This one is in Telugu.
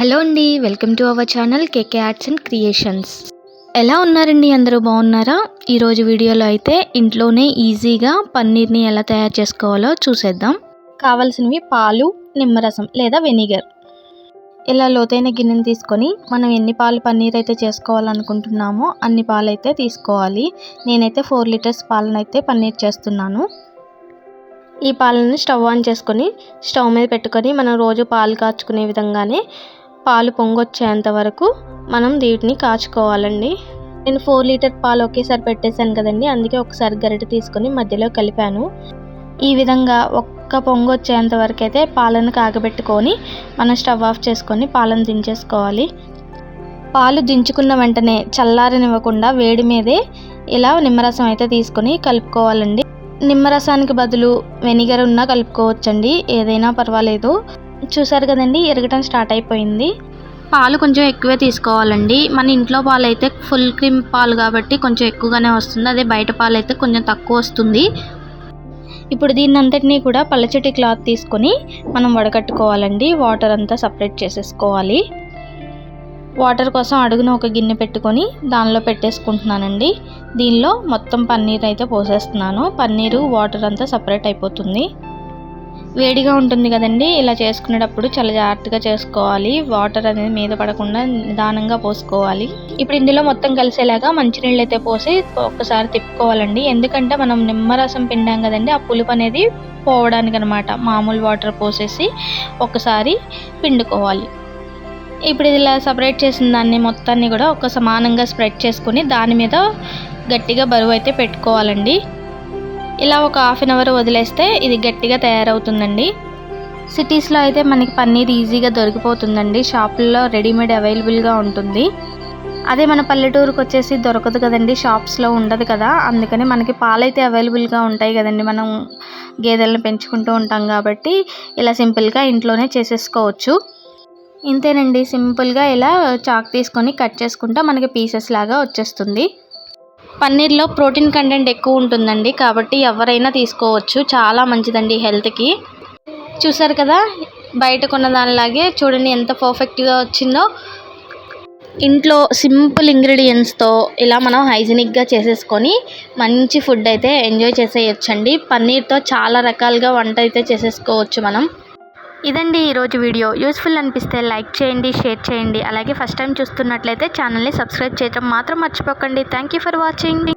హలో అండి welcome to our channel KK arts and creations. ఎలా ఉన్నారండి అందరూ బాగున్నారా? ఈరోజు వీడియోలో అయితే ఇంట్లోనే ఈజీగా పన్నీర్ని ఎలా తయారు చేసుకోవాలో చూసేద్దాం. కావాల్సినవి పాలు నిమ్మరసం లేదా వెనిగర్. ఇలా లోతైన గిన్నెని తీసుకొని మనం ఎన్ని పాలు పన్నీర్ అయితే చేసుకోవాలనుకుంటున్నామో అన్ని పాలు అయితే తీసుకోవాలి. నేనైతే ఫోర్ లీటర్స్ పాలను అయితే పన్నీర్ చేస్తున్నాను. ఈ పాలను స్టవ్ ఆన్ చేసుకొని స్టవ్ మీద పెట్టుకొని మనం రోజు పాలు కాచుకునే విధంగానే పాలు పొంగొచ్చేంత వరకు మనం వీటిని కాచుకోవాలండి. నేను ఫోర్ లీటర్ పాలు ఒకేసారి పెట్టేశాను కదండి అందుకే ఒకసారి గరిట తీసుకొని మధ్యలో కలిపాను. ఈ విధంగా ఒక్క పొంగు వచ్చేంత వరకు అయితే పాలను కాగబెట్టుకొని మనం స్టవ్ ఆఫ్ చేసుకొని పాలను దించేసుకోవాలి. పాలు దించుకున్న వెంటనే చల్లారనివ్వకుండా వేడి మీదే ఇలా నిమ్మరసం అయితే తీసుకొని కలుపుకోవాలండి. నిమ్మరసానికి బదులు వెనిగర్ ఉన్నా కలుపుకోవచ్చండి ఏదైనా పర్వాలేదు. చూసారు కదండి ఎరగటం స్టార్ట్ అయిపోయింది. పాలు కొంచెం ఎక్కువే తీసుకోవాలండి. మన ఇంట్లో పాలు అయితే ఫుల్ క్రీమ్ పాలు కాబట్టి కొంచెం ఎక్కువగానే వస్తుంది. అదే బయట పాలు అయితే కొంచెం తక్కువ వస్తుంది. ఇప్పుడు దీన్ని అంతటినీ కూడా పల్లచటి క్లాత్ తీసుకొని మనం వడకట్టుకోవాలండి. వాటర్ అంతా సపరేట్ చేసేసుకోవాలి. వాటర్ కోసం అడుగున ఒక గిన్నె పెట్టుకొని దానిలో పెట్టేసుకుంటున్నానండి. దీనిలో మొత్తం పన్నీర్ అయితే పోసేస్తున్నాను. పన్నీరు వాటర్ అంతా సపరేట్ అయిపోతుంది. వేడిగా ఉంటుంది కదండి. ఇలా చేసుకునేటప్పుడు చాలా జాగ్రత్తగా చేసుకోవాలి. వాటర్ అనేది మీద పడకుండా నిదానంగా పోసుకోవాలి. ఇప్పుడు ఇందులో మొత్తం కలిసేలాగా మంచినీళ్ళు అయితే పోసి ఒక్కసారి తిప్పుకోవాలండి. ఎందుకంటే మనం నిమ్మరసం పిండాం కదండి ఆ పులుపు అనేది పోవడానికి అనమాట మామూలు వాటర్ పోసేసి ఒకసారి పిండుకోవాలి. ఇప్పుడు ఇలా సపరేట్ చేసిన దాన్ని మొత్తాన్ని కూడా ఒక సమానంగా స్ప్రెడ్ చేసుకుని దాని మీద గట్టిగా బరువు అయితే పెట్టుకోవాలండి. ఇలా ఒక హాఫ్ అన్ అవర్ వదిలేస్తే ఇది గట్టిగా తయారవుతుందండి. సిటీస్లో అయితే మనకి పన్నీర్ ఈజీగా దొరికిపోతుందండి. షాపుల్లో రెడీమేడ్ అవైలబుల్గా ఉంటుంది. అదే మన పల్లెటూరుకు వచ్చేసి దొరకదు కదండి షాప్స్లో ఉండదు కదా. అందుకని మనకి పాలైతే అవైలబుల్గా ఉంటాయి కదండి. మనం గేదెలను పెంచుకుంటూ ఉంటాం కాబట్టి ఇలా సింపుల్గా ఇంట్లోనే చేసేసుకోవచ్చు. ఇంతేనండి. సింపుల్గా ఇలా చాక్ తీసుకొని కట్ చేసుకుంటే మనకి పీసెస్ లాగా వచ్చేస్తుంది. పన్నీర్లో ప్రోటీన్ కంటెంట్ ఎక్కువ ఉంటుందండి కాబట్టి ఎవరైనా తీసుకోవచ్చు. చాలా మంచిదండి హెల్త్కి. చూసారు కదా బయట కొన్న దానిలాగే చూడండి ఎంత పర్ఫెక్ట్గా వచ్చిందో. ఇంట్లో సింపుల్ ఇంగ్రీడియంట్స్తో ఇలా మనం హైజీనిక్గా చేసేసుకొని మంచి ఫుడ్ అయితే ఎంజాయ్ చేసేయచ్చండి. పన్నీర్తో చాలా రకాలుగా వంట అయితే చేసేసుకోవచ్చు మనం. ఇదండి ఈరోజు వీడియో. యూస్ఫుల్ అనిపిస్తే లైక్ చేయండి షేర్ చేయండి. అలాగే ఫస్ట్ టైం చూస్తున్నట్లయితే ఛానల్ని సబ్స్క్రైబ్ చేయడం మాత్రం మర్చిపోకండి. Thank you for watching.